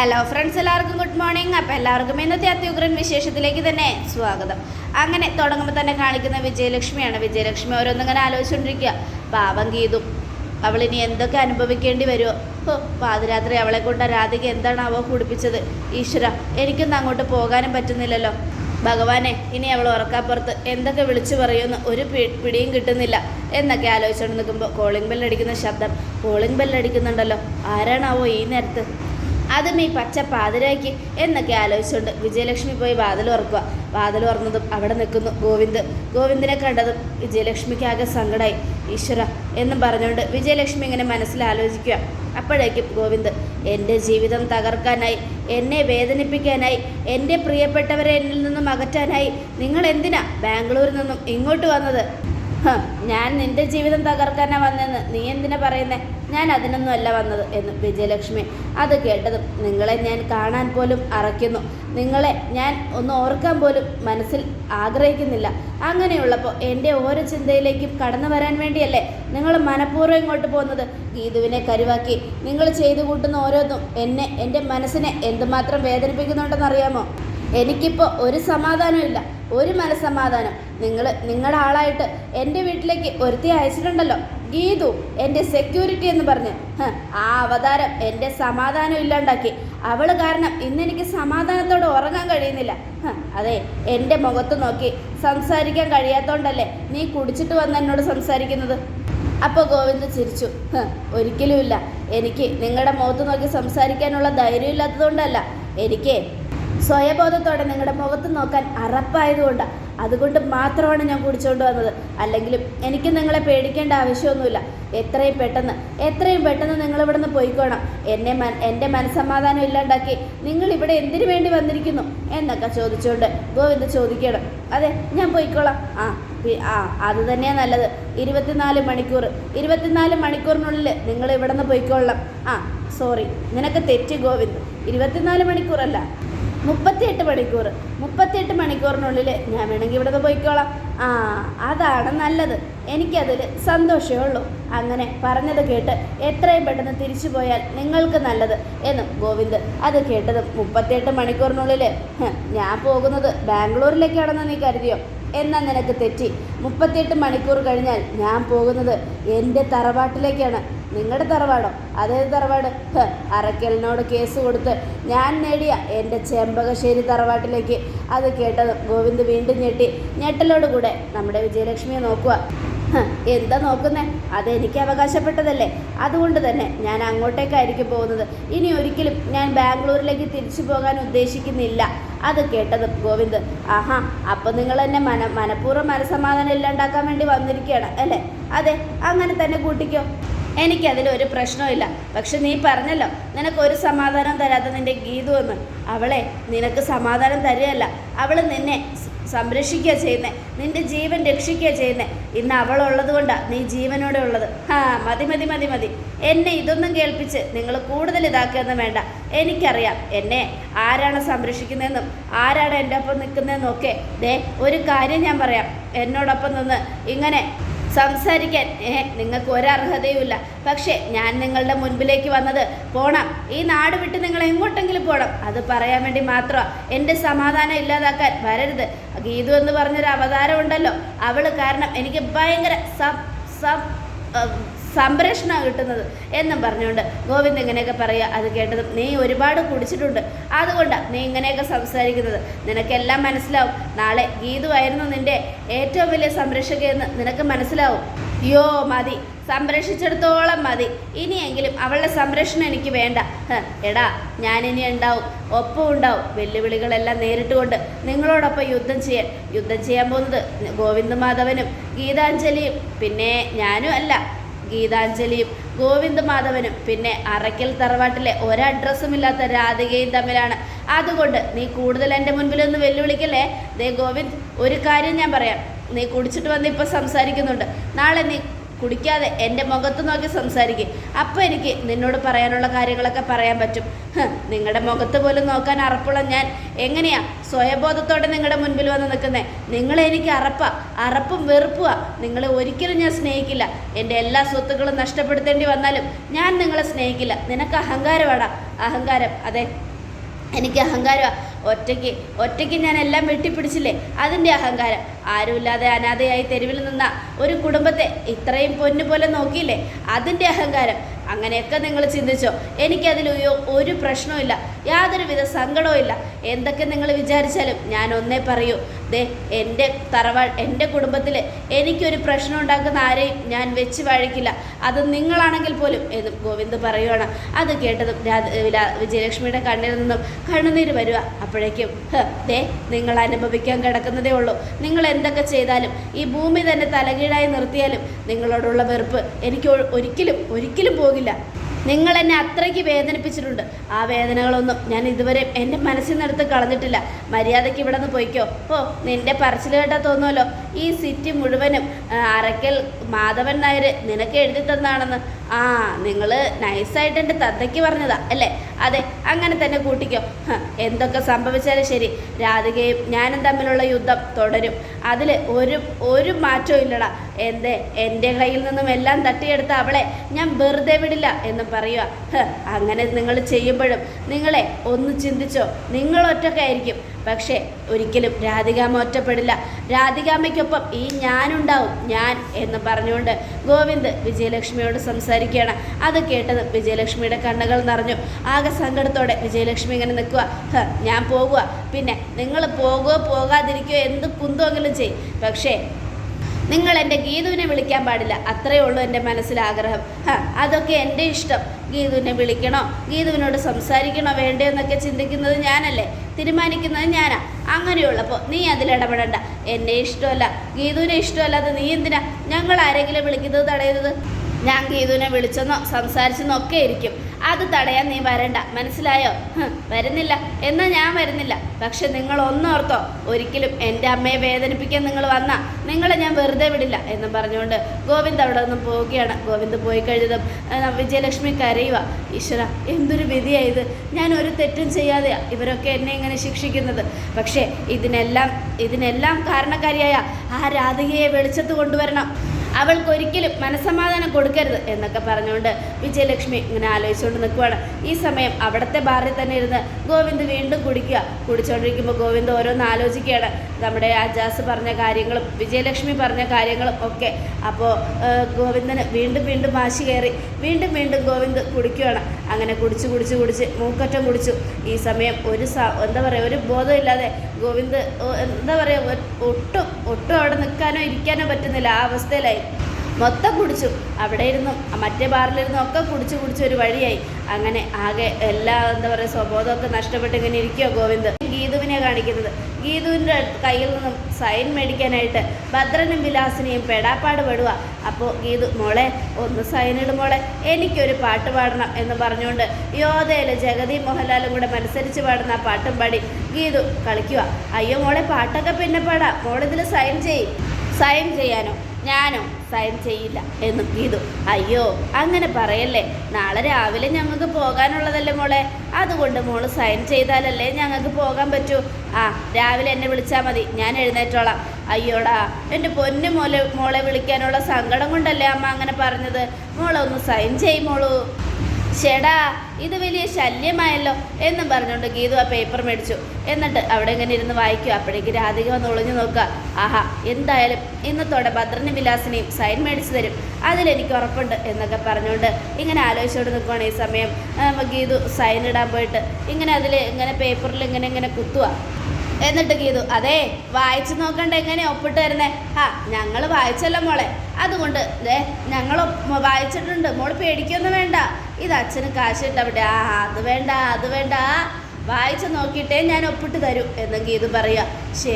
Hello friends എല്ലാവർക്കും good morning അപ്പോൾ എല്ലാവർക്കും ഇന്നത്തെ അത്യുഗ്രൻ വിശേഷത്തിലേക്ക് തന്നെ സ്വാഗതം. അങ്ങനെ തുടങ്ങുമ്പോൾ തന്നെ കാണിക്കുന്ന വിജയലക്ഷ്മിയാണ്. വിജയലക്ഷ്മി ഓരോന്നിങ്ങനെ ആലോചിച്ചുകൊണ്ടിരിക്കുക പാപം ഗീതും. അവളിനി എന്തൊക്കെ അനുഭവിക്കേണ്ടി വരുമോ ഓ പാതിരാത്രി അവളെ കൊണ്ട് രാധിക എന്താണ് അവ കുടിപ്പിച്ചത്. ഈശ്വര എനിക്കൊന്നും അങ്ങോട്ട് പോകാനും പറ്റുന്നില്ലല്ലോ. ഭഗവാനെ ഇനി അവൾ ഉറക്കാപ്പുറത്ത് എന്തൊക്കെ വിളിച്ചു പറയുമെന്ന് ഒരു പിടിയും കിട്ടുന്നില്ല. എന്നൊക്കെ ആലോചിച്ചുകൊണ്ട് നിൽക്കുമ്പോൾ കോളിംഗ് ബെല്ലടിക്കുന്ന ശബ്ദം. കോളിംഗ് ബെല്ലടിക്കുന്നുണ്ടല്ലോ ആരാണാവോ ഈ നേരത്ത്? അതും ഈ പച്ച പാതിരാക്കി എന്നൊക്കെ ആലോചിച്ചുകൊണ്ട് വിജയലക്ഷ്മി പോയി വാതിൽ ഉറക്കുക. വാതിൽ ഉറന്നതും അവിടെ നിൽക്കുന്നു ഗോവിന്ദ്. ഗോവിന്ദിനെ കണ്ടതും വിജയലക്ഷ്മിക്ക് ആകെ സങ്കടമായി ഈശ്വര എന്നും പറഞ്ഞുകൊണ്ട് വിജയലക്ഷ്മി ഇങ്ങനെ മനസ്സിൽ ആലോചിക്കുക. അപ്പോഴേക്കും ഗോവിന്ദ് എന്റെ ജീവിതം തകർക്കാനായി എന്നെ വേദനിപ്പിക്കാനായി എന്റെ പ്രിയപ്പെട്ടവരെ എന്നിൽ നിന്നും അകറ്റാനായി നിങ്ങൾ എന്തിനാ ബാംഗ്ലൂരിൽ നിന്നും ഇങ്ങോട്ട് വന്നത്? ഞാൻ നിന്റെ ജീവിതം തകർക്കാനാ വന്നെന്ന് നീ എന്തിനാ പറയുന്നേ? ഞാൻ അതിനൊന്നും അല്ല വന്നത് എന്ന് വിജയലക്ഷ്മി അത് കേട്ടതും നിങ്ങളെ ഞാൻ കാണാൻ പോലും അറയ്ക്കുന്നു. നിങ്ങളെ ഞാൻ ഒന്ന് ഓർക്കാൻ പോലും മനസ്സിൽ ആഗ്രഹിക്കുന്നില്ല. അങ്ങനെയുള്ളപ്പോൾ എന്റെ ഓരോ ചിന്തയിലേക്കും കടന്നു വരാൻ വേണ്ടിയല്ലേ നിങ്ങൾ മനഃപൂർവം ഇങ്ങോട്ട് പോകുന്നത്? ഗീതുവിനെ കരുവാക്കി നിങ്ങൾ ചെയ്തു കൂട്ടുന്ന ഓരോന്നും എന്നെ എന്റെ മനസ്സിനെ എന്തുമാത്രം വേദനിപ്പിക്കുന്നുണ്ടെന്നറിയാമോ? എനിക്കിപ്പോൾ ഒരു സമാധാനമില്ല ഒരു മനസ്സമാധാനം. നിങ്ങൾ നിങ്ങളുടെ ആളായിട്ട് എന്റെ വീട്ടിലേക്ക് ഒരുത്തി അയച്ചിട്ടുണ്ടല്ലോ. ഗീതു എന്റെ സെക്യൂരിറ്റി എന്ന് പറഞ്ഞ്. ആ അവതാരം എന്റെ സമാധാനം ഇല്ലാണ്ടാക്കി. അവൾ കാരണം ഇന്ന് എനിക്ക് സമാധാനത്തോടെ ഉറങ്ങാൻ കഴിയുന്നില്ല. അതെ എന്റെ മുഖത്ത് നോക്കി സംസാരിക്കാൻ കഴിയാത്തോണ്ടല്ലേ നീ കുടിച്ചിട്ട് വന്ന് എന്നോട് സംസാരിക്കുന്നത്? അപ്പോൾ ഗോവിന്ദ് ചിരിച്ചു. ഒരിക്കലുമില്ല. എനിക്ക് നിങ്ങളുടെ മുഖത്ത് നോക്കി സംസാരിക്കാനുള്ള ധൈര്യം ഇല്ലാത്തതുകൊണ്ടല്ല എനിക്ക് സ്വയബോധത്തോടെ നിങ്ങളുടെ മുഖത്ത് നോക്കാൻ അറപ്പായതുകൊണ്ടാണ് അതുകൊണ്ട് മാത്രമാണ് ഞാൻ കുടിച്ചുകൊണ്ട് വന്നത്. അല്ലെങ്കിലും എനിക്ക് നിങ്ങളെ പേടിക്കേണ്ട ആവശ്യമൊന്നുമില്ല. എത്രയും പെട്ടെന്ന് എത്രയും പെട്ടെന്ന് നിങ്ങൾ ഇവിടുന്ന് പോയിക്കോണം. എന്നെ മൻ എന്റെ മനസ്സമാധാനം ഇല്ലാണ്ടാക്കി നിങ്ങൾ ഇവിടെ എന്തിനു വേണ്ടി വന്നിരിക്കുന്നു എന്നൊക്കെ ചോദിച്ചുകൊണ്ട് ഗോവിന്ദ് ചോദിക്കണം അതെ ഞാൻ പോയിക്കോളാം. ആ ആ അത് തന്നെയാണ് നല്ലത്. ഇരുപത്തിനാല് മണിക്കൂർ ഇരുപത്തിനാല് മണിക്കൂറിനുള്ളിൽ നിങ്ങൾ ഇവിടെ നിന്ന് പോയിക്കൊള്ളാം. ആ സോറി നിനക്ക് തെറ്റ് ഗോവിന്ദ്. ഇരുപത്തിനാല് മണിക്കൂറല്ല മുപ്പത്തിയെട്ട് മണിക്കൂർ. മുപ്പത്തിയെട്ട് മണിക്കൂറിനുള്ളിൽ ഞാൻ വേണമെങ്കിൽ ഇവിടെ നിന്ന് പോയിക്കോളാം. ആ അതാണ് നല്ലത്. എനിക്കതിൽ സന്തോഷമേ ഉള്ളൂ. അങ്ങനെ പറഞ്ഞത് കേട്ട് എത്രയും പെട്ടെന്ന് തിരിച്ചു പോയാൽ നിങ്ങൾക്ക് നല്ലത് എന്നും ഗോവിന്ദ് അത് കേട്ടതും മുപ്പത്തിയെട്ട് മണിക്കൂറിനുള്ളിൽ. ഞാൻ പോകുന്നത് ബാംഗ്ലൂരിലേക്കാണെന്ന് നീ കരുതിയോ? എന്നാൽ നിനക്ക് തെറ്റി. മുപ്പത്തിയെട്ട് മണിക്കൂർ കഴിഞ്ഞാൽ ഞാൻ പോകുന്നത് എന്റെ തറവാട്ടിലേക്കാണ്. നിങ്ങളുടെ തറവാടോ? അതേത് തറവാട്? അറക്കലിനോട് കേസ് കൊടുത്ത് ഞാൻ നേടിയ എന്റെ ചെമ്പകശ്ശേരി തറവാട്ടിലേക്ക്. അത് കേട്ടത് ഗോവിന്ദ് വീണ്ടും ഞെട്ടി. ഞെട്ടലോടുകൂടെ നമ്മുടെ വിജയലക്ഷ്മിയെ നോക്കുക. എന്താ നോക്കുന്നേ? അതെനിക്ക് അവകാശപ്പെട്ടതല്ലേ? അതുകൊണ്ട് തന്നെ ഞാൻ അങ്ങോട്ടേക്കായിരിക്കും പോകുന്നത്. ഇനി ഒരിക്കലും ഞാൻ ബാംഗ്ലൂരിലേക്ക് തിരിച്ചു പോകാൻ ഉദ്ദേശിക്കുന്നില്ല. അത് കേട്ടത് ഗോവിന്ദ്. ആഹാ അപ്പം നിങ്ങൾ എന്നെ മന മനഃപൂർവം മനസമാധാനം ഇല്ലാണ്ടാക്കാൻ വേണ്ടി വന്നിരിക്കുകയാണ് അല്ലേ? അതെ അങ്ങനെ തന്നെ കൂട്ടിക്കോ. എനിക്കതിൽ ഒരു പ്രശ്നമില്ല പക്ഷെ നീ പറഞ്ഞല്ലോ നിനക്ക് ഒരു സമാധാനം തരാത്ത നിന്റെ ഗീതു എന്ന്. അവളെ നിനക്ക് സമാധാനം തരികയല്ല. അവൾ നിന്നെ സംരക്ഷിക്കുക ചെയ്യുന്നത് നിന്റെ ജീവൻ രക്ഷിക്കുക ചെയ്യുന്നത് ഇന്ന് അവളുള്ളത് കൊണ്ടാണ് നീ ജീവനോടെ ഉള്ളത്. ആ മതി മതി മതി മതി. എന്നെ ഇതൊന്നും കേൾപ്പിച്ച് നിങ്ങൾ കൂടുതൽ ഇതാക്കുകയൊന്നും വേണ്ട. എനിക്കറിയാം എന്നെ ആരാണ് സംരക്ഷിക്കുന്നതെന്നും ആരാണ് എന്റെ ഒപ്പം നിൽക്കുന്നതെന്നും ഒക്കെ. ദേ ഒരു കാര്യം ഞാൻ പറയാം. എന്നോടൊപ്പം നിന്ന് ഇങ്ങനെ സംസാരിക്കാൻ നിങ്ങൾക്ക് ഒരർഹതയുമില്ല. പക്ഷേ ഞാൻ നിങ്ങളുടെ മുൻപിലേക്ക് വന്നത് പോണം. ഈ നാട് വിട്ട് നിങ്ങൾ എങ്ങോട്ടെങ്കിലും പോണം. അത് പറയാൻ വേണ്ടി മാത്രമാണ് എന്റെ സമാധാനം ഇല്ലാതാക്കാൻ വരരുത്. ഗീതു എന്ന് പറഞ്ഞൊരു അവതാരം ഉണ്ടല്ലോ. അവൾ കാരണം എനിക്ക് ഭയങ്കര സം സം സംരക്ഷണമാണ് കിട്ടുന്നത് എന്നും പറഞ്ഞുകൊണ്ട് ഗോവിന്ദ് ഇങ്ങനെയൊക്കെ പറയുക. അത് കേട്ടതും നീ ഒരുപാട് കുടിച്ചിട്ടുണ്ട്. അതുകൊണ്ടാണ് നീ ഇങ്ങനെയൊക്കെ സംസാരിക്കുന്നത്. നിനക്കെല്ലാം മനസ്സിലാവും. നാളെ ഗീതുവായിരുന്നു നിന്റെ ഏറ്റവും വലിയ സംരക്ഷകയെന്ന് നിനക്ക് മനസ്സിലാവും. യോ മതി. സംരക്ഷിച്ചിടത്തോളം മതി. ഇനിയെങ്കിലും അവളുടെ സംരക്ഷണം എനിക്ക് വേണ്ട. എടാ ഞാനിനി ഉണ്ടാവും. ഒപ്പം ഉണ്ടാവും. വെല്ലുവിളികളെല്ലാം നേരിട്ടുകൊണ്ട് നിങ്ങളോടൊപ്പം യുദ്ധം ചെയ്യാൻ. യുദ്ധം ചെയ്യാൻ പോകുന്നത് ഗോവിന്ദ് മാധവനും ഗീതാഞ്ജലിയും. പിന്നെ ഞാനും അല്ല. ഗീതാഞ്ജലിയും ഗോവിന്ദ് മാധവനും. പിന്നെ അറയ്ക്കൽ തറവാട്ടിലെ ഒരഡ്രസ്സും ഇല്ലാത്ത രാധികയും തമ്മിലാണ്. അതുകൊണ്ട് നീ കൂടുതൽ എന്റെ മുൻപിലൊന്ന് വെല്ലുവിളിക്കല്ലേ? ദേ ഗോവിന്ദ് ഒരു കാര്യം ഞാൻ പറയാം. നീ കുടിച്ചിട്ട് വന്ന് ഇപ്പോൾ സംസാരിക്കുന്നുണ്ട്. നാളെ നീ കുടിക്കാതെ എന്റെ മുഖത്ത് നോക്കി സംസാരിക്കും. അപ്പോൾ എനിക്ക് നിന്നോട് പറയാനുള്ള കാര്യങ്ങളൊക്കെ പറയാൻ പറ്റും. നിങ്ങളുടെ മുഖത്ത് പോലും നോക്കാൻ അറപ്പുള്ള ഞാൻ എങ്ങനെയാ സ്വയബോധത്തോടെ നിങ്ങളുടെ മുൻപിൽ വന്ന് നിൽക്കുന്നത് നിങ്ങളെ എനിക്ക് അറപ്പാ അറപ്പും വെറുപ്പുവാ. നിങ്ങളെ ഒരിക്കലും ഞാൻ സ്നേഹിക്കില്ല. എന്റെ എല്ലാ സ്വത്തുക്കളും നഷ്ടപ്പെടുത്തേണ്ടി വന്നാലും ഞാൻ നിങ്ങളെ സ്നേഹിക്കില്ല. നിനക്ക് അഹങ്കാരമാടാ. അഹങ്കാരം അതെ. എനിക്ക് അഹങ്കാരമാണ് ഒറ്റയ്ക്ക് ഒറ്റയ്ക്ക് ഞാൻ എല്ലാം വെട്ടിപ്പിടിച്ചില്ലേ? അതിന്റെ അഹങ്കാരം. ആരുമില്ലാതെ അനാഥയായി തെരുവിൽ നിന്ന ഒരു കുടുംബത്തെ ഇത്രയും പൊന്നു പോലെ നോക്കിയില്ലേ? അതിന്റെ അഹങ്കാരം. അങ്ങനെയൊക്കെ നിങ്ങൾ ചിന്തിച്ചോ? എനിക്കതിൽ ഒരു- പ്രശ്നവും യാതൊരുവിധ സങ്കടവും ഇല്ല എന്തൊക്കെ നിങ്ങൾ വിചാരിച്ചാലും ഞാൻ ഒന്നേ പറയൂ. ദേ എന്റെ തറവാ എന്റെ കുടുംബത്തിൽ എനിക്കൊരു പ്രശ്നം ഉണ്ടാക്കുന്ന ആരെയും ഞാൻ വെച്ച് വഴക്കില്ല. അത് നിങ്ങളാണെങ്കിൽ പോലും എന്ന് ഗോവിന്ദ് പറയുവാണ്. അത് കേട്ടതും വിജയലക്ഷ്മിയുടെ കണ്ണിൽ നിന്നും കണ്ണുനീര് വരിക. അപ്പോഴേക്കും ദേ നിങ്ങൾ അനുഭവിക്കാൻ കിടക്കുന്നതേ ഉള്ളൂ. നിങ്ങൾ എന്തൊക്കെ ചെയ്താലും ഈ ഭൂമി തന്നെ തലകീഴായി നിർത്തിയാലും നിങ്ങളോടുള്ള വെറുപ്പ് എനിക്ക് ഒരിക്കലും ഒരിക്കലും പോകില്ല. നിങ്ങൾ എന്നെ അത്രയ്ക്ക് വേദനിപ്പിച്ചിട്ടുണ്ട്. ആ വേദനകളൊന്നും ഞാൻ ഇതുവരെ എന്റെ മനസ്സിൽ നിന്നെടുത്ത് കളഞ്ഞിട്ടില്ല. മര്യാദയ്ക്ക് ഇവിടെ നിന്ന് പോയിക്കോ. ഓ നിന്റെ പറച്ചിൽ കേട്ടാൽ തോന്നുമല്ലോ ഈ സിറ്റി മുഴുവനും അരക്കൽ മാധവൻ നായർ നിനക്ക് എഴുതി തന്നാണെന്ന്. ആ നിങ്ങൾ നൈസായിട്ട് എന്റെ തത്തയ്ക്ക് പറഞ്ഞതാ അല്ലേ? അതെ അങ്ങനെ തന്നെ കൂട്ടിക്കോ. എന്തൊക്കെ സംഭവിച്ചാലും ശരി. രാധികയും ഞാനും തമ്മിലുള്ള യുദ്ധം തുടരും. അതിൽ ഒരു ഒരു മാറ്റവും ഇല്ലടാ. എന്തേ എന്റെ കയ്യിൽ നിന്നും എല്ലാം തട്ടിയെടുത്ത അവളെ ഞാൻ വെറുതെ വിടില്ല എന്ന് പറയുക അങ്ങനെ നിങ്ങൾ ചെയ്യുമ്പോഴും നിങ്ങളെ ഒന്ന് ചിന്തിച്ചോ നിങ്ങൾ ഒറ്റക്കായിരിക്കും. പക്ഷേ ഒരിക്കലും രാധികാമ ഒറ്റപ്പെടില്ല. രാധികാമയ്ക്കൊപ്പം ഈ ഞാനുണ്ടാവും ഞാൻ എന്ന് പറഞ്ഞുകൊണ്ട് ഗോവിന്ദ് വിജയലക്ഷ്മിയോട് സംസാരിക്കുകയാണ്. അത് കേട്ടത് വിജയലക്ഷ്മിയുടെ കണ്ണുകൾ നിറഞ്ഞു. ആകെ സങ്കടത്തോടെ വിജയലക്ഷ്മി ഇങ്ങനെ നിൽക്കുക ഞാൻ പോകുക പിന്നെ നിങ്ങൾ പോകുകയോ പോകാതിരിക്കുകയോ എന്ത് കുന്തമെങ്കിലും ചെയ്യും. പക്ഷേ നിങ്ങൾ എന്റെ ഗീതുവിനെ വിളിക്കാൻ പാടില്ല. അത്രയേ ഉള്ളൂ എന്റെ മനസ്സിൽ ആഗ്രഹം. ഹ, അതൊക്കെ എന്റെ ഇഷ്ടം. ഗീതുവിനെ വിളിക്കണോ? ഗീതുവിനോട് സംസാരിക്കണോ? വേണ്ടയോ എന്നൊക്കെ ചിന്തിക്കുന്നത് ഞാനല്ലേ? തീരുമാനിക്കുന്നത് ഞാനാ. അങ്ങനെയുള്ളപ്പോൾ നീ അതിലിടപെടണ്ട എന്നെ ഇഷ്ടമല്ല. ഗീതുവിനെ ഇഷ്ടമല്ലാതെ നീ എന്തിനാ ഞങ്ങൾ ആരെങ്കിലും വിളിക്കുന്നത് തടയുന്നത്? ഞാൻ ഗീതുവിനെ വിളിച്ചെന്നോ സംസാരിച്ചെന്നോ ഒക്കെ ഇരിക്കും അത് തടയാൻ നീ വരണ്ട. മനസ്സിലായോ? വരുന്നില്ല. എന്നാൽ ഞാൻ വരുന്നില്ല. പക്ഷെ നിങ്ങൾ ഒന്നോർത്തോ ഒരിക്കലും എന്റെ അമ്മയെ വേദനിപ്പിക്കാൻ നിങ്ങൾ വന്ന നിങ്ങളെ ഞാൻ വെറുതെ വിടില്ല എന്ന് പറഞ്ഞുകൊണ്ട് ഗോവിന്ദ് അവിടെ നിന്നും പോവുകയാണ്. ഗോവിന്ദ് പോയി കഴിഞ്ഞതും വിജയലക്ഷ്മി കരയുക. ഈശ്വര എന്തൊരു വിധിയായത് ഞാൻ ഒരു തെറ്റും ചെയ്യാതെയാ ഇവരൊക്കെ എന്നെ ഇങ്ങനെ ശിക്ഷിക്കുന്നത്. പക്ഷേ ഇതിനെല്ലാം ഇതിനെല്ലാം കാരണക്കാരിയായ ആ രാധികയെ വെളിച്ചത്ത് കൊണ്ടുവരണം. അവൾക്കൊരിക്കലും മനസമാധാനം കൊടുക്കരുത് എന്നൊക്കെ പറഞ്ഞുകൊണ്ട് വിജയലക്ഷ്മി ഇങ്ങനെ ആലോചിച്ചുകൊണ്ട് നിൽക്കുവാണ്. ഈ സമയം അവിടുത്തെ ബാറിൽ തന്നെ ഇരുന്ന് ഗോവിന്ദ് വീണ്ടും കുടിക്കുക. കുടിച്ചുകൊണ്ടിരിക്കുമ്പോൾ ഗോവിന്ദ് ഓരോന്ന് ആലോചിക്കുകയാണ്. നമ്മുടെ അജാസ് പറഞ്ഞ കാര്യങ്ങളും വിജയലക്ഷ്മി പറഞ്ഞ കാര്യങ്ങളും ഒക്കെ. അപ്പോൾ ഗോവിന്ദന് വീണ്ടും വീണ്ടും വാശി കയറി. വീണ്ടും വീണ്ടും ഗോവിന്ദ് കുടിക്കുകയാണ് അങ്ങനെ കുടിച്ച് കുടിച്ച് കുടിച്ച് മൂക്കറ്റം കുടിച്ചു. ഈ സമയം ഒരു എന്താ പറയുക ഒരു ബോധമില്ലാതെ ഗോവിന്ദ് എന്താ പറയുക ഒട്ടും ഒട്ടും അവിടെ നിൽക്കാനോ ഇരിക്കാനോ പറ്റുന്നില്ല. ആ അവസ്ഥയിലായി. മൊത്തം കുടിച്ചു. അവിടെ ഇരുന്നും മറ്റേ ബാറിലിരുന്നും ഒക്കെ കുടിച്ച് കുടിച്ച് ഒരു വഴിയായി. അങ്ങനെ ആകെ എല്ലാ എന്താ പറയുക സ്വബോധമൊക്കെ നഷ്ടപ്പെട്ട് ഇങ്ങനെ ഇരിക്കുക ഗോവിന്ദ്. ഗീതുവിനെ കാണിക്കുന്നത്. ഗീതുവിന്റെ കയ്യിൽ നിന്നും സൈൻ മേടിക്കാനായിട്ട് ഭദ്രനും വിലാസിനെയും പെടാപ്പാട് പെടുക അപ്പോൾ ഗീതു മോളെ ഒന്ന് സൈൻ ഇടും മോളെ. എനിക്കൊരു പാട്ട് പാടണം എന്ന് പറഞ്ഞുകൊണ്ട് യോധയിൽ ജഗതി മോഹൻലാലും കൂടെ മത്സരിച്ച് പാടുന്ന ആ പാട്ടും പാടി ഗീതു കളിക്കുക അയ്യോ മോളെ പാട്ടൊക്കെ പിന്നെ പാടാം. മോളിതിൽ സൈൻ ചെയ്യും. സൈൻ ചെയ്യാനോ? ഞാനോ? സൈൻ ചെയ്യില്ല. എന്ന് ഗീതു അയ്യോ അങ്ങനെ പറയല്ലേ? നാളെ രാവിലെ ഞങ്ങൾക്ക് പോകാനുള്ളതല്ലേ മോളെ? അതുകൊണ്ട് മോൾ സൈൻ ചെയ്താലല്ലേ ഞങ്ങൾക്ക് പോകാൻ പറ്റൂ. ആ രാവിലെ എന്നെ വിളിച്ചാൽ മതി. ഞാൻ എഴുന്നേറ്റോളാം. അയ്യോടാ എന്റെ പൊന്നു മോലെ മോളെ വിളിക്കാനുള്ള സങ്കടം കൊണ്ടല്ലേ അമ്മ അങ്ങനെ പറഞ്ഞത്? മോളെ ഒന്ന് സൈൻ ചെയ്യും മോളൂ. ചേടാ ഇത് വലിയ ശല്യമായല്ലോ. എന്നും പറഞ്ഞുകൊണ്ട് ഗീതു ആ പേപ്പർ മേടിച്ചു. എന്നിട്ട് അവിടെ ഇങ്ങനെ ഇരുന്ന് വായിക്കുക. അപ്പോഴേക്ക് രാധിക വന്ന് ഒളിഞ്ഞു നോക്കുക. ആഹാ എന്തായാലും ഇന്നത്തോടെ ഭദ്രനും വിലാസിനെയും സൈൻ മേടിച്ചു തരും. അതിലെനിക്ക് ഉറപ്പുണ്ട് എന്നൊക്കെ പറഞ്ഞുകൊണ്ട് ഇങ്ങനെ ആലോചിച്ചുകൊണ്ട് നിൽക്കുവാണ് ഈ സമയം. ഗീതു സൈൻ ഇടാൻ പോയിട്ട് ഇങ്ങനെ അതിൽ ഇങ്ങനെ പേപ്പറിൽ ഇങ്ങനെ ഇങ്ങനെ കുത്തുക എന്നിട്ട് ഗീതു അതെ വായിച്ചു നോക്കണ്ട എങ്ങനെ ഒപ്പിട്ട് തരുന്നേ? ആ ഞങ്ങൾ വായിച്ചല്ലോ മോളെ. അതുകൊണ്ട് ദേ ഞങ്ങൾ വായിച്ചിട്ടുണ്ട്. മോൾ പേടിക്കൊന്നും വേണ്ട. ഇത് അച്ഛന് കാശിട്ടവിടെ ആ അത് വേണ്ട അത് വേണ്ട. വായിച്ചു നോക്കിയിട്ടേ ഞാൻ ഒപ്പിട്ട് തരൂ. എന്നെങ്കിൽ ഇത് പറയുക ഷേ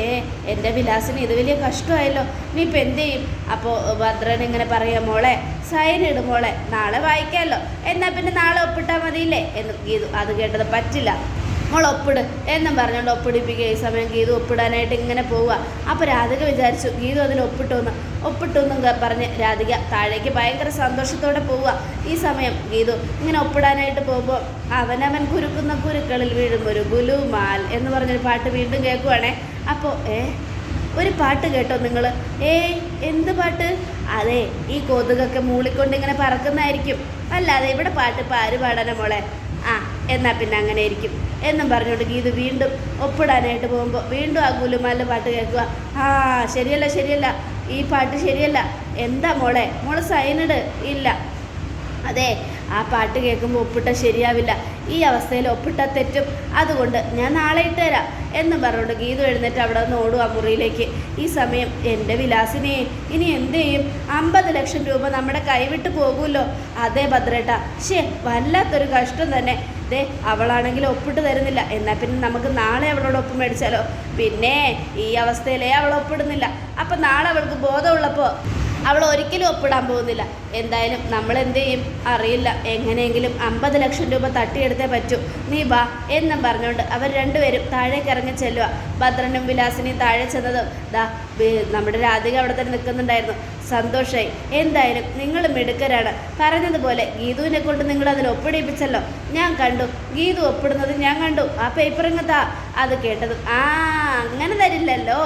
എന്റെ വിലാസിന് ഇത് വലിയ കഷ്ടമായല്ലോ. നീ ഇപ്പം എന്ത് ചെയ്യും? അപ്പോൾ ഭദ്രൻ ഇങ്ങനെ പറയാം മോളെ സൈൻ ഇടും മോളെ നാളെ വായിക്കാമല്ലോ എന്നാൽ പിന്നെ നാളെ ഒപ്പിട്ടാൽ മതിയില്ലേ? എന്ന് ഗീതു അത് കേട്ടത് പറ്റില്ല. മോൾ ഒപ്പിട് എന്നും പറഞ്ഞുകൊണ്ട് ഒപ്പിടിപ്പിക്കുക ഈ സമയം ഗീതു ഒപ്പിടാനായിട്ട് ഇങ്ങനെ പോവുക. അപ്പോൾ രാധിക വിചാരിച്ചു ഗീതു അതിൽ ഒപ്പിട്ടു എന്ന് ഒപ്പിട്ടു എന്നും ക- പറഞ്ഞ് രാധിക താഴേക്ക് ഭയങ്കര സന്തോഷത്തോടെ പോവുക. ഈ സമയം ഗീതു ഇങ്ങനെ ഒപ്പിടാനായിട്ട് പോകുമ്പോൾ അവനവൻ കുരുക്കുന്ന കുരുക്കളിൽ വീഴും ഒരു ഗുലുമാൽ എന്ന് പറഞ്ഞൊരു പാട്ട് വീണ്ടും കേൾക്കുവാണേ. അപ്പോൾ ഏ ഒരു പാട്ട് കേട്ടോ നിങ്ങൾ ഏയ് എന്ത് പാട്ട്? അതെ ഈ കൊതുകൊക്കെ മൂളിക്കൊണ്ട് ഇങ്ങനെ പറക്കുന്നതായിരിക്കും. അല്ലാതെ ഇവിടെ പാട്ട് ഇപ്പം ആര് പാടാനാ മോളെ? ആ എന്നാൽ പിന്നെ അങ്ങനെ ഇരിക്കും. എന്നും പറഞ്ഞുകൊണ്ട് ഗീതു വീണ്ടും ഒപ്പിടാനായിട്ട് പോകുമ്പോൾ വീണ്ടും ആ ഗുലുമാലിന്റെ പാട്ട് കേൾക്കുക. ആ ശരിയല്ല ശരിയല്ല. ഈ പാട്ട് ശരിയല്ല. എന്താ മോളെ? മോളെ സൈനിട് ഇല്ല. അതെ ആ പാട്ട് കേൾക്കുമ്പോൾ ഒപ്പിട്ട ശരിയാവില്ല. ഈ അവസ്ഥയിൽ ഒപ്പിട്ട തെറ്റും. അതുകൊണ്ട് ഞാൻ നാളെ ഇട്ട് തരാം എന്ന് പറഞ്ഞുകൊണ്ട് ഗീതു എഴുന്നേറ്റ് അവിടെ നിന്ന് ഓടും ആ മുറിയിലേക്ക്. ഈ സമയം എന്റെ വിലാസിനെ. ഇനി എന്ത് ചെയ്യും? അമ്പത് ലക്ഷം രൂപ നമ്മുടെ കൈവിട്ട് പോകുമല്ലോ. അതെ ഭദ്രേട്ട. ശേ വല്ലാത്തൊരു കഷ്ടം തന്നെ. ദേ അവളാണെങ്കിൽ ഒപ്പിട്ട് തരുന്നില്ല. എന്നാൽ പിന്നെ നമുക്ക് നാളെ അവളോട് ഒപ്പ് മേടിച്ചാലോ? പിന്നെ ഈ അവസ്ഥയിലേ അവൾ ഒപ്പിടുന്നില്ല. അപ്പം നാളെ അവൾക്ക് ബോധമുള്ളപ്പോൾ അവൾ ഒരിക്കലും ഒപ്പിടാൻ പോകുന്നില്ല. എന്തായാലും നമ്മൾ എന്ത് ചെയ്യും? അറിയില്ല. എങ്ങനെയെങ്കിലും അമ്പത് ലക്ഷം രൂപ തട്ടിയെടുത്തേ പറ്റൂ. നീ വാ എന്നും പറഞ്ഞുകൊണ്ട് അവർ രണ്ടുപേരും താഴേക്ക് ഇറങ്ങി ചെല്ലുക ഭദ്രനും വിലാസിനെയും താഴെ ചെന്നതും ദാ നമ്മുടെ രാധിക അവിടെ തന്നെ നിൽക്കുന്നുണ്ടായിരുന്നു. സന്തോഷമായി എന്തായാലും നിങ്ങൾ മിടുക്കരാണ്. പറഞ്ഞതുപോലെ ഗീതുവിനെ കൊണ്ട് നിങ്ങൾ അതിൽ ഒപ്പിടിപ്പിച്ചല്ലോ. ഞാൻ കണ്ടു. ഗീതു ഒപ്പിടുന്നത് ഞാൻ കണ്ടു. ആ പേപ്പർ ഇങ്ങത്താ അത് കേട്ടതും ആ അങ്ങനെ തരില്ലല്ലോ.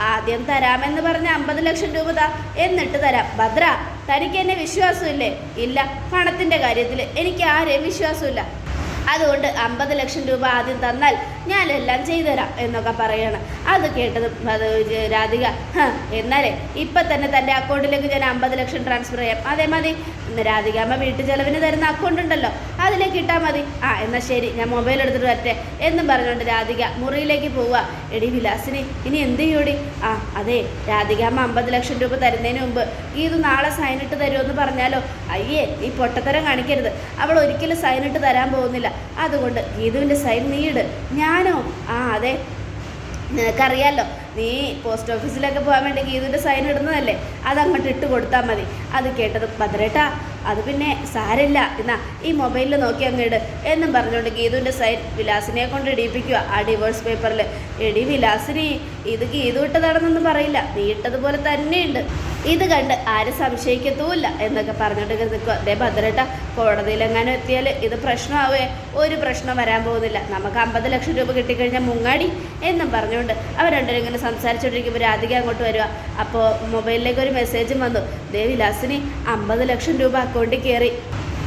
ആദ്യം തരാമെന്ന് പറഞ്ഞ അമ്പത് ലക്ഷം രൂപ താ. എന്നിട്ട് തരാം. ഭദ്ര തനിക്ക് എന്നെ വിശ്വാസമില്ലേ? ഇല്ല പണത്തിന്റെ കാര്യത്തിൽ എനിക്ക് ആരെയും വിശ്വാസമില്ല. അതുകൊണ്ട് അമ്പത് ലക്ഷം രൂപ ആദ്യം തന്നാൽ ഞാനെല്ലാം ചെയ്തുതരാം എന്നൊക്കെ പറയണം. അത് കേട്ടത് അത് രാധിക. "ഹ, എന്നാലേ ഇപ്പം തന്നെ തന്റെ അക്കൗണ്ടിലേക്ക് ഞാൻ അമ്പത് ലക്ഷം ട്രാൻസ്ഫർ ചെയ്യാം. അതേ മതി അമ്മ വീട്ടു ചെലവിന് തരുന്ന അക്കൗണ്ട് ഉണ്ടല്ലോ. അതിലേക്ക് ഇട്ടാൽ മതി. ആ എന്നാൽ ശരി ഞാൻ മൊബൈൽ എടുത്തിട്ട് വരട്ടെ. എന്നും പറഞ്ഞുകൊണ്ട് രാധിക മുറിയിലേക്ക് പോവുക. എടി വിലാസിനി ഇനി എന്ത് ചെയ്യൂടി? ആ അതെ രാധിക അമ്മ അമ്പത് ലക്ഷം രൂപ തരുന്നതിന് മുമ്പ് ഈ ഇത് നാളെ സൈനിട്ട് തരുമെന്ന് പറഞ്ഞാലോ? അയ്യേ നീ പൊട്ടത്തരം കാണിക്കരുത്. അവൾ ഒരിക്കലും സൈനിട്ട് തരാൻ പോകുന്നില്ല. അതുകൊണ്ട് ഗീതുവിന്റെ സൈൻ നീയിട് ഞാനോ? ആ അതെ. നിനക്കറിയാലോ നീ പോസ്റ്റ് ഓഫീസിലൊക്കെ പോകാൻ വേണ്ടി ഗീതുവിന്റെ സൈൻ ഇടുന്നതല്ലേ? അതങ്ങോട്ട് ഇട്ട് കൊടുത്താൽ മതി. അത് കേട്ടത് ഭദ്രേട്ടാ. അത് പിന്നെ സാരമില്ല. എന്നാ ഈ മൊബൈലിൽ നോക്കി അങ്ങ് ഇട് എന്നും പറഞ്ഞുകൊണ്ട് ഗീതുവിന്റെ സൈൻ വിലാസിനെ കൊണ്ട് ഇടിയിപ്പിക്കുക. ആ ഡിവോഴ്സ് പേപ്പറിൽ എടി വിലാസിനി ഇത് ഗീതു ഇട്ടതാണെന്നൊന്നും പറയില്ല. നീ ഇട്ടതുപോലെ തന്നെയുണ്ട്. ഇത് കണ്ട് ആരും സംശയിക്കത്തുമില്ല എന്നൊക്കെ പറഞ്ഞിട്ട് നിൽക്കുക അതേ കോടതിയിൽ കോടതിയിലെങ്ങാനും എത്തിയാൽ ഇത് പ്രശ്നമാവേ. ഒരു പ്രശ്നം വരാൻ പോകുന്നില്ല. നമുക്ക് അമ്പത് ലക്ഷം രൂപ കിട്ടിക്കഴിഞ്ഞാൽ മുങ്ങാടി എന്നും പറഞ്ഞുകൊണ്ട് അവർ രണ്ടുപേരും ഇങ്ങനെ സംസാരിച്ചുകൊണ്ടിരിക്കുമ്പോൾ രാധിക അങ്ങോട്ട് വരിക അപ്പോൾ മൊബൈലിലേക്ക് ഒരു മെസ്സേജും വന്നു. ദേവിലാസിനി അമ്പത് ലക്ഷം രൂപ അക്കൗണ്ടിൽ കയറി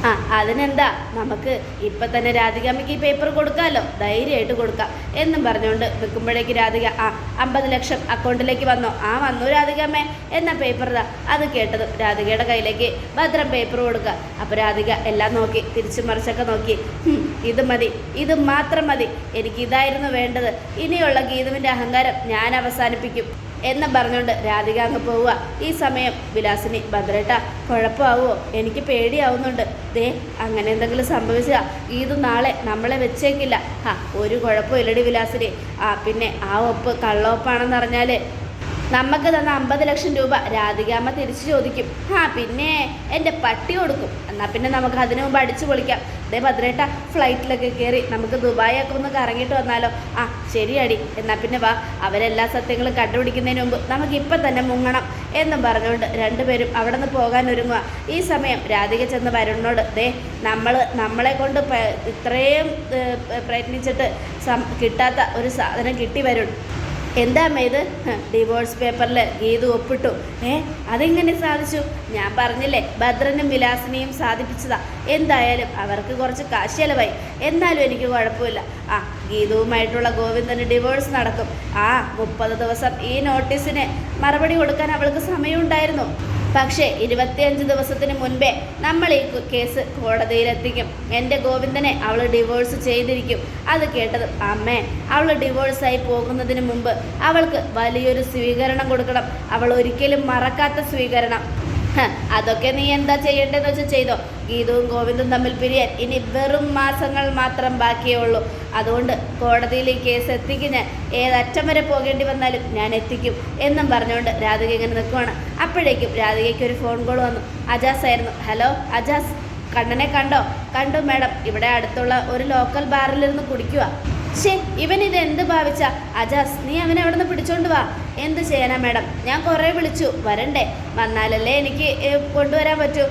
ആ അതിനെന്താ? നമുക്ക് ഇപ്പം തന്നെ രാധികാമ്മയ്ക്ക് ഈ പേപ്പർ കൊടുക്കാമല്ലോ ധൈര്യമായിട്ട് കൊടുക്കാം. എന്നും പറഞ്ഞുകൊണ്ട് നിൽക്കുമ്പോഴേക്ക് രാധിക ആ അമ്പത് ലക്ഷം അക്കൗണ്ടിലേക്ക് വന്നോ? ആ വന്നു രാധികാമ്മേ. എന്ന പേപ്പർ ഇതാ? അത് കേട്ടത് രാധികയുടെ കയ്യിലേക്ക് ഭദ്രം പേപ്പർ കൊടുക്കുക. അപ്പോൾ രാധിക എല്ലാം നോക്കി തിരിച്ചു മറിച്ചൊക്കെ നോക്കി. "ഹും, ഇത് മതി ഇത് മാത്രം മതി. എനിക്ക് ഇതായിരുന്നു വേണ്ടത്. ഇനിയുള്ള ഗീതുവിന്റെ അഹങ്കാരം ഞാൻ അവസാനിപ്പിക്കും. എന്ന് പറഞ്ഞുകൊണ്ട് രാധിക അങ്ങ് പോവുക. ഈ സമയം വിലാസിനി ഭദ്രേട്ട കുഴപ്പമാവുമോ എനിക്ക് പേടിയാവുന്നുണ്ട്. ദേ അങ്ങനെ എന്തെങ്കിലും സംഭവിച്ചാൽ ഇത് നാളെ നമ്മളെ വെച്ചേക്കില്ല. ആ ഒരു കുഴപ്പമില്ലടി വിലാസിനി. ആ പിന്നെ ആ ഒപ്പ് കള്ളൊപ്പാണെന്ന് നമുക്ക് തന്ന അമ്പത് ലക്ഷം രൂപ രാധികാമ്മ തിരിച്ചു ചോദിക്കും. ആ പിന്നെ എന്റെ പട്ടി കൊടുക്കും. എന്നാൽ പിന്നെ നമുക്ക് അതിനു മുമ്പ് അടിച്ചു പൊളിക്കാം. അതേ ഭദ്രേട്ട ഫ്ലൈറ്റിലൊക്കെ കയറി നമുക്ക് ദുബായൊക്കെ ഒന്ന് കറങ്ങിയിട്ട് വന്നാലോ? ആ ശരിയടി. എന്നാൽ പിന്നെ വാ. അവരെല്ലാ സത്യങ്ങളും കണ്ടുപിടിക്കുന്നതിന് മുമ്പ് നമുക്ക് ഇപ്പം തന്നെ മുങ്ങണം. എന്നും പറഞ്ഞുകൊണ്ട് രണ്ടുപേരും അവിടെ നിന്ന് പോകാൻ ഒരുങ്ങുക ഈ സമയം രാധിക ചെന്ന് വരുണിനോട് ദേ നമ്മൾ നമ്മളെ കൊണ്ട് ഇത്രയും പ്രയത്നിച്ചിട്ട് കിട്ടാത്ത ഒരു സാധനം കിട്ടി വരുൺ. എന്താ ഡിവോഴ്സ് പേപ്പറിൽ ഗീതു ഒപ്പിട്ടു. ഏ അതെങ്ങനെ സാധിച്ചു? ഞാൻ പറഞ്ഞില്ലേ ഭദ്രനും വിലാസിനെയും സാധിപ്പിച്ചതാ. എന്തായാലും അവർക്ക് കുറച്ച് കാശ് ചെലവായി. എന്നാലും എനിക്ക് കുഴപ്പമില്ല. ആ ഗീതുവുമായിട്ടുള്ള ഗോവിന്ദന് ഡിവോഴ്സ് നടക്കും. ആ മുപ്പത് ദിവസം ഈ നോട്ടീസിന് മറുപടി കൊടുക്കാൻ അവൾക്ക് സമയമുണ്ടായിരുന്നു. പക്ഷേ ഇരുപത്തിയഞ്ച് ദിവസത്തിന് മുൻപേ നമ്മൾ ഈ കേസ് കോടതിയിലെത്തിക്കും. എന്റെ ഗോവിന്ദനെ അവൾ ഡിവോഴ്സ് ചെയ്തിരിക്കും. അത് കേട്ടത് അമ്മേ അവൾ ഡിവോഴ്സായി പോകുന്നതിന് മുമ്പ് അവൾക്ക് വലിയൊരു സ്വീകരണം കൊടുക്കണം. അവൾ ഒരിക്കലും മറക്കാത്ത സ്വീകരണം. അതൊക്കെ നീ എന്താ ചെയ്യേണ്ടതെന്ന് വെച്ചാൽ ചെയ്തോ. ഗീതവും ഗോവിന്ദും തമ്മിൽ പിരിയാൻ ഇനി വെറും മാസങ്ങൾ മാത്രം ബാക്കിയേ ഉള്ളൂ അതുകൊണ്ട് കോടതിയിൽ ഈ കേസ് എത്തിക്കും ഞാൻ. ഏതറ്റം വരെ പോകേണ്ടി വന്നാലും ഞാൻ എത്തിക്കും എന്നും പറഞ്ഞുകൊണ്ട് രാധിക ഇങ്ങനെ നിൽക്കുവാണ്. അപ്പോഴേക്കും രാധികയ്ക്ക് ഒരു ഫോൺ കോൾ വന്നു. അജാസ് ആയിരുന്നു ഹലോ അജാസ് കണ്ണനെ കണ്ടോ? കണ്ടു മാഡം ഇവിടെ അടുത്തുള്ള ഒരു ലോക്കൽ ബാറിലിരുന്ന് കുടിക്കുക ശേ ഇവൻ ഇത് എന്ത് ഭാവിച്ച? അജാസ് നീ അവനെ അവിടെ നിന്ന് പിടിച്ചോണ്ട് വാ. എന്ത് ചെയ്യാനാ മാഡം ഞാൻ കുറേ വിളിച്ചു. വരണ്ടേ? വന്നാലല്ലേ എനിക്ക് കൊണ്ടുവരാൻ പറ്റൂ?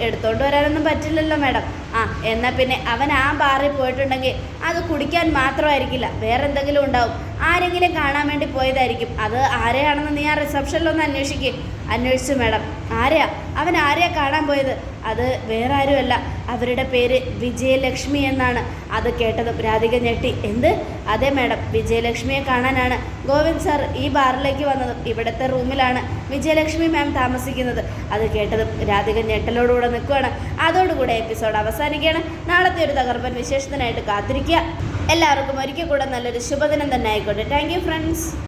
എടുത്തോണ്ട് വരാനൊന്നും പറ്റില്ലല്ലോ മാഡം. ആ എന്നാൽ പിന്നെ അവൻ ആ ബാറിൽ പോയിട്ടുണ്ടെങ്കിൽ അത് കുടിക്കാൻ മാത്രമായിരിക്കില്ല. വേറെ എന്തെങ്കിലും ഉണ്ടാവും. ആരെങ്കിലും കാണാൻ വേണ്ടി പോയതായിരിക്കും. അത് ആരെയാണെന്ന് നീ ആ റിസപ്ഷനിലൊന്ന് അന്വേഷിക്കുക അന്വേഷിച്ചു മാഡം. ആരെയാ? അവൻ ആരെയാ കാണാൻ പോയത്? അത് വേറെ ആരുമല്ല അവരുടെ പേര് വിജയലക്ഷ്മി എന്നാണ്. അത് കേട്ടതും രാധിക ഞെട്ടി. എന്ത്? അതെ മാഡം. വിജയലക്ഷ്മിയെ കാണാനാണ് ഗോവിന്ദ് സാർ ഈ ബാറിലേക്ക് വന്നതും ഇവിടുത്തെ റൂമിലാണ് വിജയലക്ഷ്മി മാം താമസിക്കുന്നത്. അത് കേട്ടതും രാധിക ഞെട്ടലോടുകൂടെ നിൽക്കുകയാണ്. അതോടുകൂടെ എപ്പിസോഡ് അവസാനിക്കുകയാണ്. നാളത്തെ ഒരു തകർപ്പൻ വിശേഷത്തിനായിട്ട് കാത്തിരിക്കുക. എല്ലാവർക്കും ഒരിക്കൽ കൂടെ നല്ലൊരു ശുഭദിനം തന്നെ ആയിക്കോട്ടെ. Thank friends